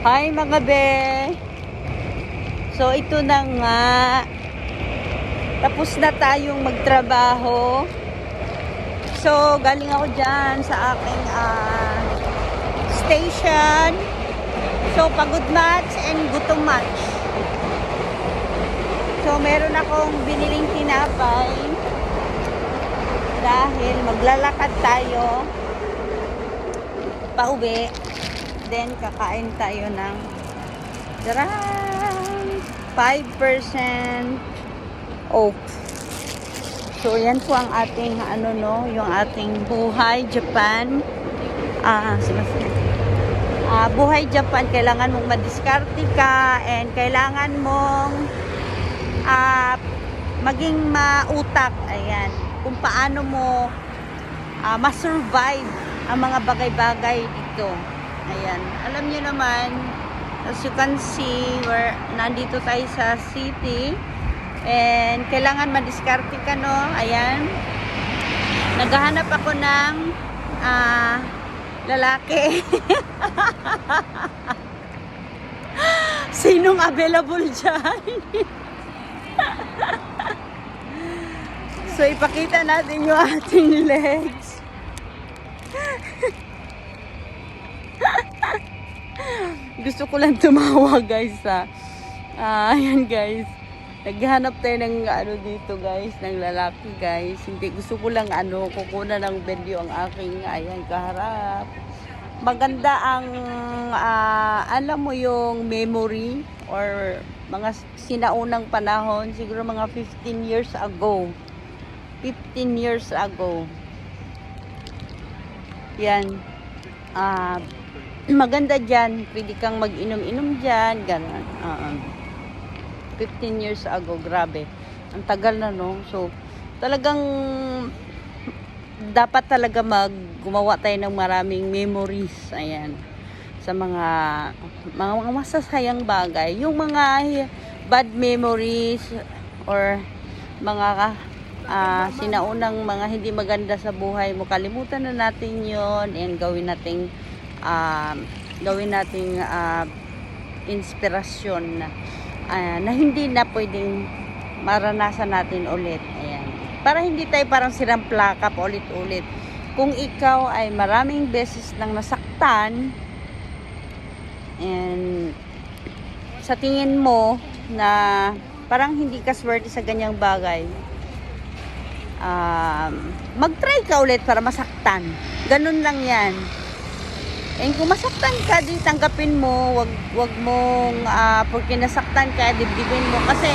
Hi mga be! So ito na nga. Tapos na tayong magtrabaho. So galing ako dyan sa aking ah, station. So pagod match and gutom match. So meron akong biniling tinapay. Dahil maglalakad tayo pauwi. Then, kakain tayo ng Jarang! 5% off. So, yan po ang ating, ano no, yung ating Buhay Japan. Ah, sige, Ah, Buhay Japan, kailangan mong madiskarte ka and kailangan mong ah, maging mautak. Ayan. Kung paano mo ah, ma-survive ang mga bagay-bagay dito. Ayan. Alam niyo naman, as you can see, we're, nandito tayo sa city. And kailangan madiskarte ka, no? Ayan. Naghahanap ako ng ah, lalaki. Sinong available dyan? so, ipakita natin yung ating legs. Gusto ko lang tumawa guys ha. Ah, ayan guys. Naghanap tayo ng ano dito guys, ng lalaki guys. Hindi gusto ko lang ano, kukunan ng video ang aking ayan kaharap. Maganda ang ah, alam mo yung memory or mga sinaunang panahon, siguro mga 15 years ago. 15 years ago. Yan. Ah, maganda dyan. Pwede kang mag-inom-inom dyan. Ganun. Oo. 15 years ago. Grabe. Ang tagal na, no? So, talagang dapat talaga mag gumawa tayo ng maraming memories. Ayan. Sa mga mga, mga masasayang bagay. Yung mga bad memories or mga ah, sinaunang mga hindi maganda sa buhay mo. Kalimutan na natin yon and gawin nating ah, gawin nating ah, inspirasyon na, ah, na hindi na pwedeng maranasan natin ulit. Ayan. Para hindi tayo parang sirang plaka pa ulit-ulit. Kung ikaw ay maraming beses nang nasaktan and sa tingin mo na parang hindi ka swerte sa ganyang bagay, um, mag-try ka ulit para masaktan. Ganun lang yan. And kung masaktan ka, di tanggapin mo, wag wag mong uh, porque nasaktan ka, dibdibin mo kasi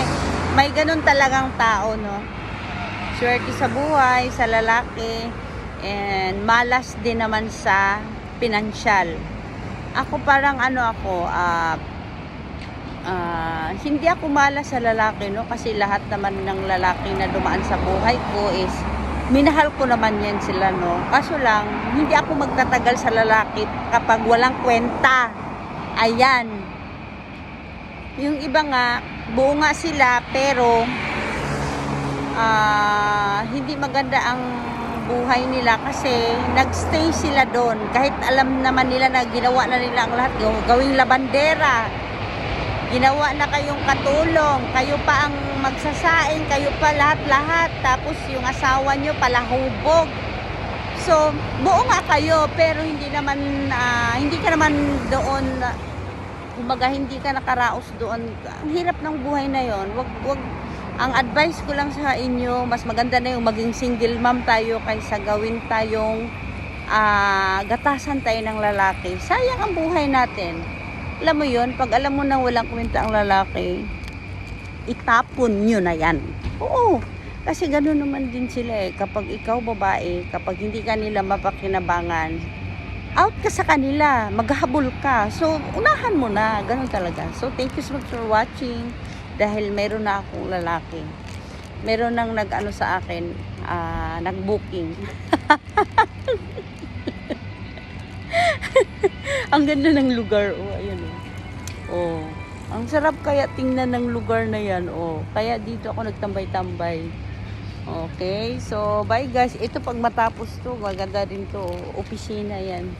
may ganun talagang tao, no. Swerte sa buhay, sa lalaki, and malas din naman sa pinansyal. Ako parang ano ako, ah ah, hindi ako malas sa lalaki, no? Kasi lahat naman ng lalaki na dumaan sa buhay ko is minahal ko naman yan sila, no? Kaso lang, hindi ako magtatagal sa lalaki kapag walang kwenta. Ayan. Yung iba nga, buo nga sila, pero ah, hindi maganda ang buhay nila kasi nagstay sila doon. Kahit alam naman nila na ginawa na nila ang lahat, gaw- gawing labandera, ginawa na kayong katulong, kayo pa ang magsasaing, kayo pa lahat-lahat, tapos yung asawa nyo palahubog. So, buo nga kayo, pero hindi naman, ah, hindi ka naman doon, kumbaga hindi ka nakaraos doon. Ang hirap ng buhay na yon. Wag, wag, ang advice ko lang sa inyo, mas maganda na yung maging single mom tayo kaysa gawin tayong ah, gatasan tayo ng lalaki. Sayang ang buhay natin alam mo yun, pag alam mo nang walang kwenta ang lalaki, itapon nyo na yan. Oo. Kasi gano'n naman din sila eh. Kapag ikaw babae, kapag hindi ka nila mapakinabangan, out ka sa kanila, maghahabol ka. So, unahan mo na. Ganun talaga. So, thank you so much for watching. Dahil meron na akong lalaki. Meron nang nag-ano sa akin, ah, nag-booking. Ang ganda ng lugar. Oh, oh. Ang sarap kaya tingnan ng lugar na yan. Oh. Kaya dito ako nagtambay-tambay. Okay. So, bye guys. Ito pag matapos to, maganda din to. oh. Opisina yan.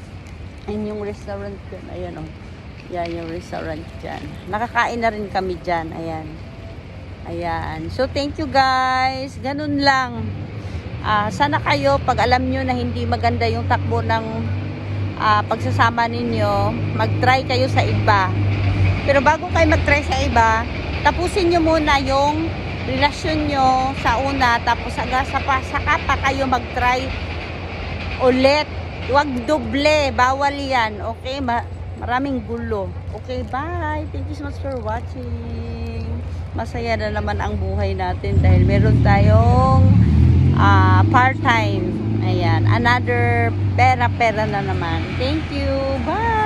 Ayan yung restaurant ko. Ayan oh. Yan yung restaurant dyan. Nakakain na rin kami dyan. Ayan. Ayan. So, thank you guys. Ganun lang. Ah, sana kayo, pag alam nyo na hindi maganda yung takbo ng ah, pagsasama ninyo, mag-try kayo sa iba. Pero bago kayo mag-try sa iba, tapusin nyo muna yung relasyon nyo sa una, tapos aga sa pa, saka pa kayo mag-try ulit. Huwag doble, bawal yan. Okay, Ma- maraming gulo. Okay, bye. Thank you so much for watching. Masaya na naman ang buhay natin dahil meron tayong ah, part-time. Ayan, another pera-pera na naman. Thank you. Bye.